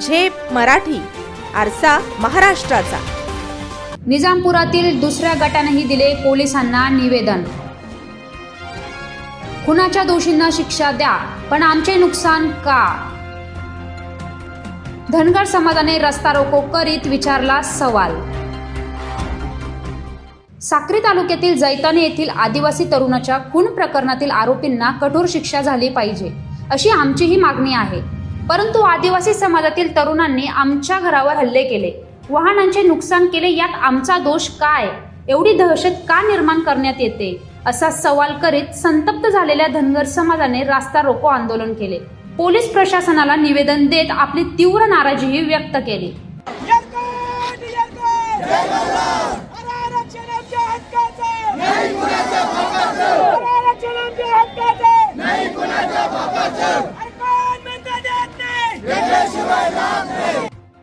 झेप मराठी आरसा महाराष्ट्राचा. निजामपुरातील दुसऱ्या गटानेही दिले पोलिसांना निवेदन. खुनाच्या दोषींना शिक्षा द्या पण आमचे नुकसान का? धनगर समाजाने रस्ता रोको करीत विचारला सवाल. साक्री तालुक्यातील जैताने येथील आदिवासी तरुणाच्या खून प्रकरणातील आरोपींना कठोर शिक्षा झाली पाहिजे अशी आमचीही मागणी आहे. परंतु आदिवासी समाजातील तरुणांनी आमच्या घरावर हल्ले केले. वाहनांचे नुकसान केले यात आमचा दोष काय? एवढी दहशत का निर्माण करण्यात येते? असा सवाल करीत संतप्त झालेल्या धनगर समाजाने रास्ता रोको आंदोलन केले. पोलीस प्रशासनाला निवेदन देत आपली तीव्र नाराजीही व्यक्त केली. नाही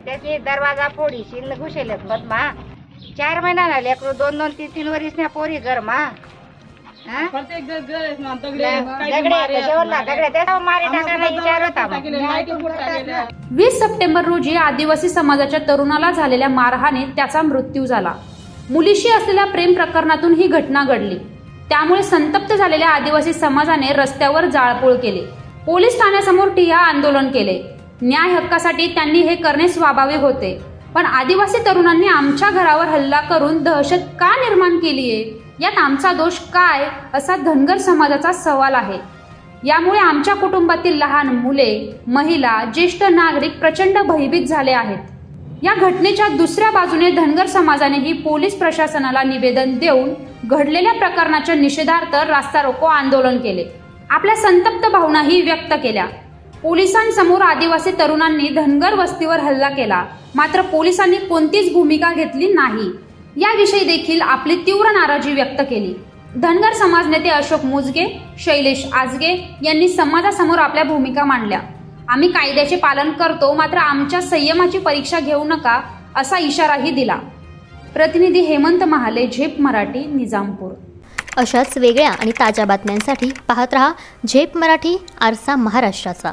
त्याची दरवाजा फोडीशील घुसेलच मत मा चार महिना लेकरू दोन दोन तीन तीन वरीस ना पोरी घर मा. हा? दगडे कशावर ना. दगडे त्याच्यावर मारी टाकायला विचारत आम्हाला. वीस सप्टेंबर रोजी आदिवासी समाजाच्या तरुणाला झालेल्या मारहाणीत त्याचा मृत्यू झाला. मुलीशी असलेल्या प्रेम प्रकरणातून ही घटना घडली. त्यामुळे संतप्त झालेल्या आदिवासी समाजाने रस्त्यावर जाळपोळ केले. पोलीस ठाण्यासमोर ठिय्या आंदोलन केले. न्याय हक्कासाठी त्यांनी हे करणे स्वाभाविक होते. पण आदिवासी तरुणांनी आमच्या घरावर हल्ला करून दहशत का निर्माण केली आहे यात आमचा दोष काय? असा धनगर समाजाचा सवाल आहे. यामुळे आमच्या कुटुंबातील लहान मुले महिला ज्येष्ठ नागरिक प्रचंड भयभीत झाले आहेत. या घटनेच्या दुसऱ्या बाजूने धनगर समाजानेही पोलीस प्रशासनाला निवेदन देऊन घडलेल्या प्रकरणाच्या निषेधार्थ रास्ता रोको आंदोलन केले. आपल्या संतप्त भावनाही व्यक्त केल्या. पोलिसांसमोर आदिवासी तरुणांनी धनगर वस्तीवर हल्ला केला. मात्र पोलिसांनी कोणतीच भूमिका घेतली नाही. याविषयी देखील आपली तीव्र नाराजी व्यक्त केली. धनगर समाज नेते अशोक मुजगे शैलेश आजगे यांनी समाजासमोर आपल्या भूमिका मांडल्या. आम्ही कायद्याचे पालन करतो मात्र आमच्या संयमाची परीक्षा घेऊ नका असा इशाराही दिला. प्रतिनिधी हेमंत महाले झेप मराठी निजामपूर. अशाच वेगळ्या आणि ताज्या बातम्यांसाठी पाहत रहा झेप मराठी आरसा महाराष्ट्राचा.